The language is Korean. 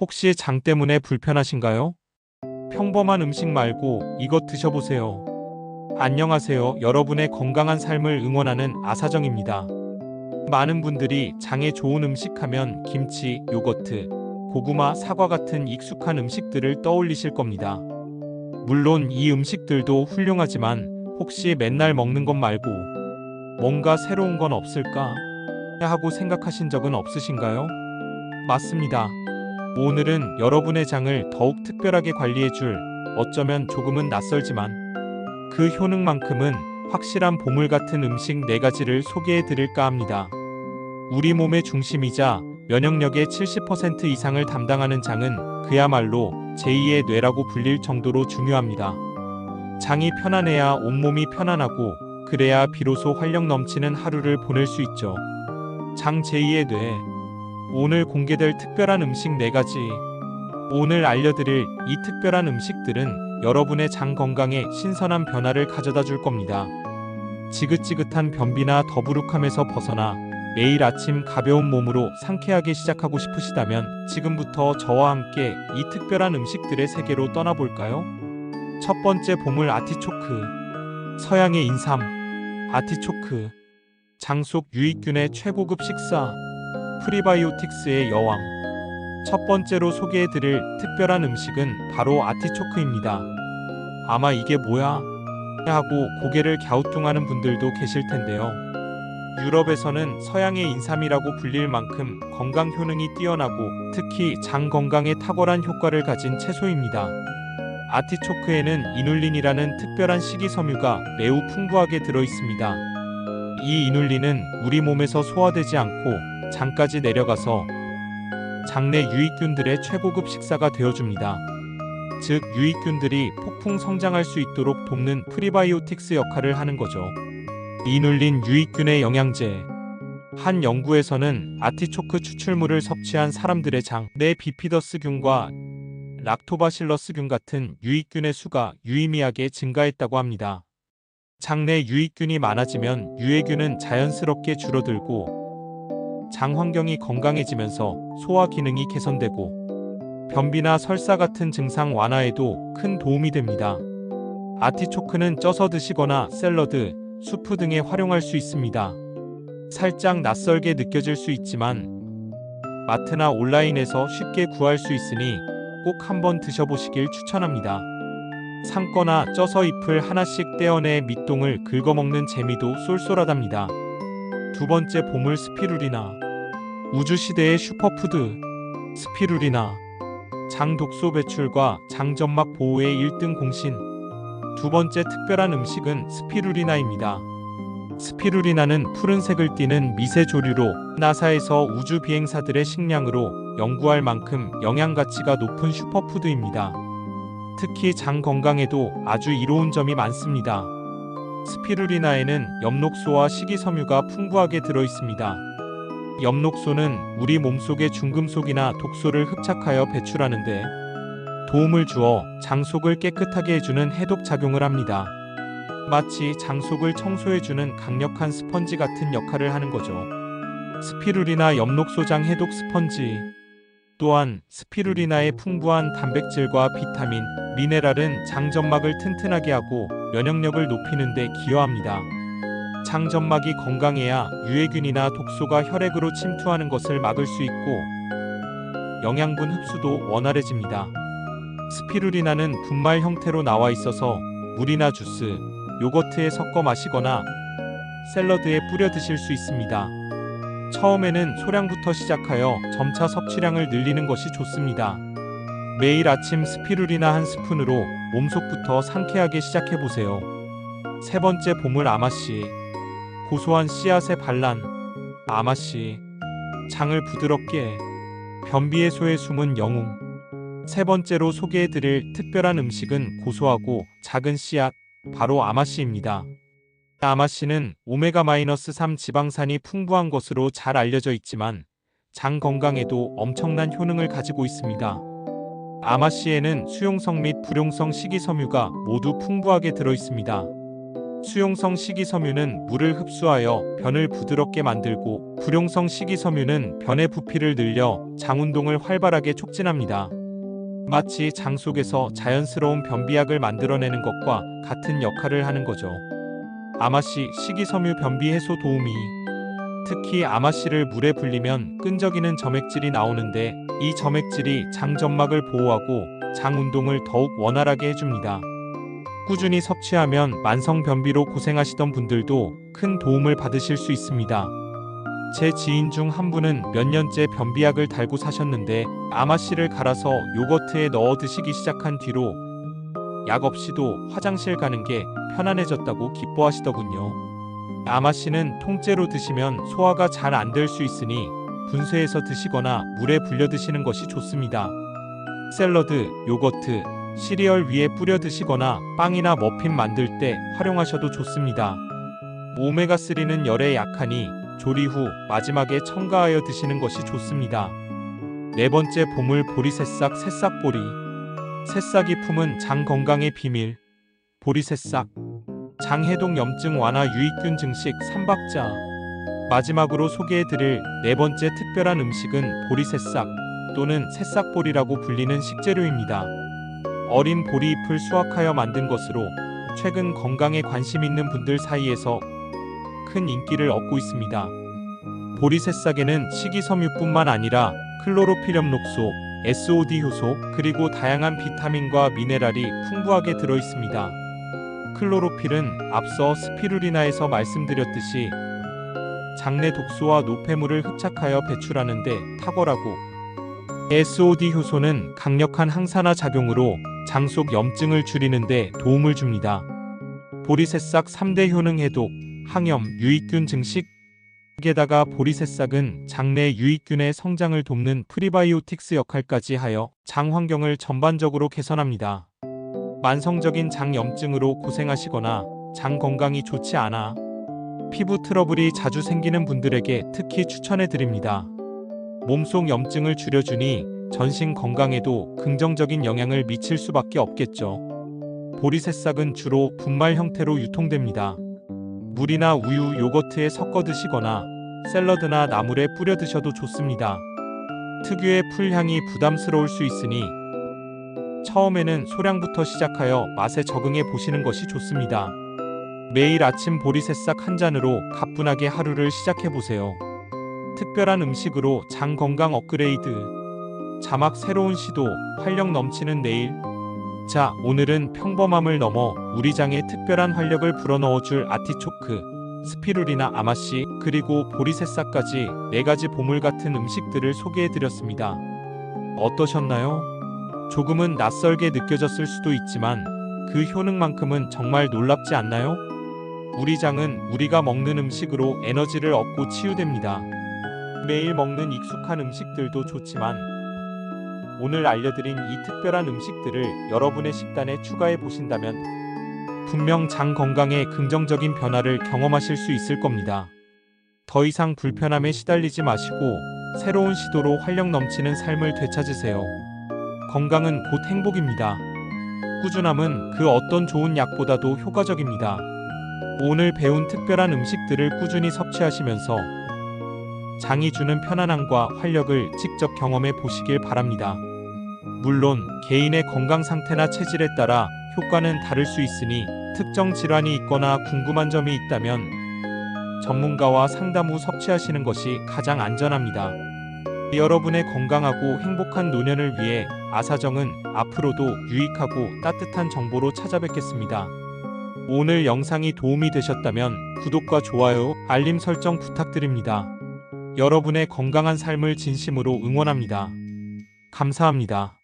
혹시 장 때문에 불편하신가요? 평범한 음식 말고 이것 드셔보세요. 안녕하세요. 여러분의 건강한 삶을 응원하는 아사정입니다. 많은 분들이 장에 좋은 음식 하면 김치, 요거트, 고구마, 사과 같은 익숙한 음식들을 떠올리실 겁니다. 물론 이 음식들도 훌륭하지만 혹시 맨날 먹는 것 말고 뭔가 새로운 건 없을까? 하고 생각하신 적은 없으신가요? 맞습니다. 오늘은 여러분의 장을 더욱 특별하게 관리해 줄 어쩌면 조금은 낯설지만 그 효능만큼은 확실한 보물 같은 음식 4가지를 소개해 드릴까 합니다. 우리 몸의 중심이자 면역력의 70% 이상을 담당하는 장은 그야말로 제2의 뇌라고 불릴 정도로 중요합니다. 장이 편안해야 온몸이 편안하고 그래야 비로소 활력 넘치는 하루를 보낼 수 있죠. 장 제2의 뇌. 오늘 공개될 특별한 음식 4가지. 오늘 알려드릴 이 특별한 음식들은 여러분의 장 건강에 신선한 변화를 가져다 줄 겁니다. 지긋지긋한 변비나 더부룩함에서 벗어나 매일 아침 가벼운 몸으로 상쾌하게 시작하고 싶으시다면 지금부터 저와 함께 이 특별한 음식들의 세계로 떠나볼까요? 첫 번째 보물 아티초크. 서양의 인삼. 아티초크. 장속 유익균의 최고급 식사. 프리바이오틱스의 여왕. 첫 번째로 소개해드릴 특별한 음식은 바로 아티초크입니다. 아마 이게 뭐야? 하고 고개를 갸우뚱하는 분들도 계실 텐데요. 유럽에서는 서양의 인삼이라고 불릴 만큼 건강 효능이 뛰어나고 특히 장 건강에 탁월한 효과를 가진 채소입니다. 아티초크에는 이눌린이라는 특별한 식이섬유가 매우 풍부하게 들어 있습니다. 이 이눌린은 우리 몸에서 소화되지 않고 장까지 내려가서 장내 유익균들의 최고급 식사가 되어줍니다. 즉, 유익균들이 폭풍 성장할 수 있도록 돕는 프리바이오틱스 역할을 하는 거죠. 이눌린 유익균의 영양제. 한 연구에서는 아티초크 추출물을 섭취한 사람들의 장내 비피더스균과 락토바실러스균 같은 유익균의 수가 유의미하게 증가했다고 합니다. 장내 유익균이 많아지면 유해균은 자연스럽게 줄어들고 장 환경이 건강해지면서 소화 기능이 개선되고 변비나 설사 같은 증상 완화에도 큰 도움이 됩니다. 아티초크는 쪄서 드시거나 샐러드, 수프 등에 활용할 수 있습니다. 살짝 낯설게 느껴질 수 있지만 마트나 온라인에서 쉽게 구할 수 있으니 꼭 한번 드셔보시길 추천합니다. 삶거나 쪄서 잎을 하나씩 떼어내 밑동을 긁어먹는 재미도 쏠쏠하답니다. 두 번째 보물 스피루리나 우주시대의 슈퍼푸드 스피루리나 장 독소 배출과 장 점막 보호의 1등 공신 두 번째 특별한 음식은 스피루리나입니다. 스피루리나는 푸른색을 띠는 미세 조류로 나사에서 우주 비행사들의 식량으로 연구할 만큼 영양 가치가 높은 슈퍼푸드입니다. 특히 장 건강에도 아주 이로운 점이 많습니다. 스피루리나에는 엽록소와 식이섬유가 풍부하게 들어 있습니다. 엽록소는 우리 몸속의 중금속이나 독소를 흡착하여 배출하는데 도움을 주어 장속을 깨끗하게 해주는 해독 작용을 합니다. 마치 장속을 청소해주는 강력한 스펀지 같은 역할을 하는 거죠. 스피루리나 엽록소장 해독 스펀지 또한 스피루리나의 풍부한 단백질과 비타민, 미네랄은 장점막을 튼튼하게 하고 면역력을 높이는 데 기여합니다. 장점막이 건강해야 유해균이나 독소가 혈액으로 침투하는 것을 막을 수 있고 영양분 흡수도 원활해집니다. 스피루리나는 분말 형태로 나와 있어서 물이나 주스, 요거트에 섞어 마시거나 샐러드에 뿌려 드실 수 있습니다. 처음에는 소량부터 시작하여 점차 섭취량을 늘리는 것이 좋습니다. 매일 아침 스피루리나 한 스푼으로 몸속부터 상쾌하게 시작해 보세요. 세 번째 보물 아마씨. 고소한 씨앗의 반란. 아마씨. 장을 부드럽게. 변비 해소에 숨은 영웅. 세 번째로 소개해 드릴 특별한 음식은 고소하고 작은 씨앗, 바로 아마씨입니다. 아마씨는 오메가-3 지방산이 풍부한 것으로 잘 알려져 있지만 장 건강에도 엄청난 효능을 가지고 있습니다. 아마씨에는 수용성 및 불용성 식이섬유가 모두 풍부하게 들어 있습니다. 수용성 식이섬유는 물을 흡수하여 변을 부드럽게 만들고 불용성 식이섬유는 변의 부피를 늘려 장 운동을 활발하게 촉진합니다. 마치 장 속에서 자연스러운 변비약을 만들어내는 것과 같은 역할을 하는 거죠. 아마씨 식이섬유 변비 해소 도우미 특히 아마씨를 물에 불리면 끈적이는 점액질이 나오는데 이 점액질이 장 점막을 보호하고 장 운동을 더욱 원활하게 해줍니다. 꾸준히 섭취하면 만성 변비로 고생하시던 분들도 큰 도움을 받으실 수 있습니다. 제 지인 중 한 분은 몇 년째 변비약을 달고 사셨는데 아마씨를 갈아서 요거트에 넣어 드시기 시작한 뒤로 약 없이도 화장실 가는 게 편안해졌다고 기뻐하시더군요. 아마씨는 통째로 드시면 소화가 잘 안 될 수 있으니 분쇄해서 드시거나 물에 불려 드시는 것이 좋습니다. 샐러드, 요거트, 시리얼 위에 뿌려 드시거나 빵이나 머핀 만들 때 활용하셔도 좋습니다. 오메가3는 열에 약하니 조리 후 마지막에 첨가하여 드시는 것이 좋습니다. 네 번째 보물 보리 새싹 새싹보리 새싹이 품은 장 건강의 비밀 보리 새싹 장 해독 염증 완화 유익균 증식 삼박자 마지막으로 소개해드릴 네 번째 특별한 음식은 보리 새싹 또는 새싹보리라고 불리는 식재료입니다. 어린 보리잎을 수확하여 만든 것으로 최근 건강에 관심 있는 분들 사이에서 큰 인기를 얻고 있습니다. 보리새싹에는 식이섬유뿐만 아니라 클로로필 엽록소, SOD 효소, 그리고 다양한 비타민과 미네랄이 풍부하게 들어 있습니다. 클로로필은 앞서 스피루리나에서 말씀드렸듯이 장내 독소와 노폐물을 흡착하여 배출하는데 탁월하고 SOD 효소는 강력한 항산화 작용으로 장속 염증을 줄이는데 도움을 줍니다. 보리새싹 3대 효능 해독, 항염, 유익균 증식 게다가 보리새싹은 장내 유익균의 성장을 돕는 프리바이오틱스 역할까지 하여 장 환경을 전반적으로 개선합니다. 만성적인 장 염증으로 고생하시거나 장 건강이 좋지 않아 피부 트러블이 자주 생기는 분들에게 특히 추천해 드립니다. 몸속 염증을 줄여주니 전신 건강에도 긍정적인 영향을 미칠 수밖에 없겠죠. 보리새싹은 주로 분말 형태로 유통됩니다. 물이나 우유, 요거트에 섞어 드시거나 샐러드나 나물에 뿌려 드셔도 좋습니다. 특유의 풀향이 부담스러울 수 있으니 처음에는 소량부터 시작하여 맛에 적응해 보시는 것이 좋습니다. 매일 아침 보리새싹 한 잔으로 가뿐하게 하루를 시작해 보세요. 특별한 음식으로 장 건강 업그레이드. 자막 새로운 시도, 활력 넘치는 내일. 자, 오늘은 평범함을 넘어 우리 장에 특별한 활력을 불어넣어 줄 아티초크, 스피루리나 아마씨, 그리고 보리새싹까지 네 가지 보물 같은 음식들을 소개해 드렸습니다. 어떠셨나요? 조금은 낯설게 느껴졌을 수도 있지만 그 효능만큼은 정말 놀랍지 않나요? 우리 장은 우리가 먹는 음식으로 에너지를 얻고 치유됩니다. 매일 먹는 익숙한 음식들도 좋지만 오늘 알려드린 이 특별한 음식들을 여러분의 식단에 추가해 보신다면 분명 장 건강에 긍정적인 변화를 경험하실 수 있을 겁니다. 더 이상 불편함에 시달리지 마시고 새로운 시도로 활력 넘치는 삶을 되찾으세요. 건강은 곧 행복입니다. 꾸준함은 그 어떤 좋은 약보다도 효과적입니다. 오늘 배운 특별한 음식들을 꾸준히 섭취하시면서 장이 주는 편안함과 활력을 직접 경험해 보시길 바랍니다. 물론 개인의 건강 상태나 체질에 따라 효과는 다를 수 있으니 특정 질환이 있거나 궁금한 점이 있다면 전문가와 상담 후 섭취하시는 것이 가장 안전합니다. 여러분의 건강하고 행복한 노년을 위해 아사정은 앞으로도 유익하고 따뜻한 정보로 찾아뵙겠습니다. 오늘 영상이 도움이 되셨다면 구독과 좋아요, 알림 설정 부탁드립니다. 여러분의 건강한 삶을 진심으로 응원합니다. 감사합니다.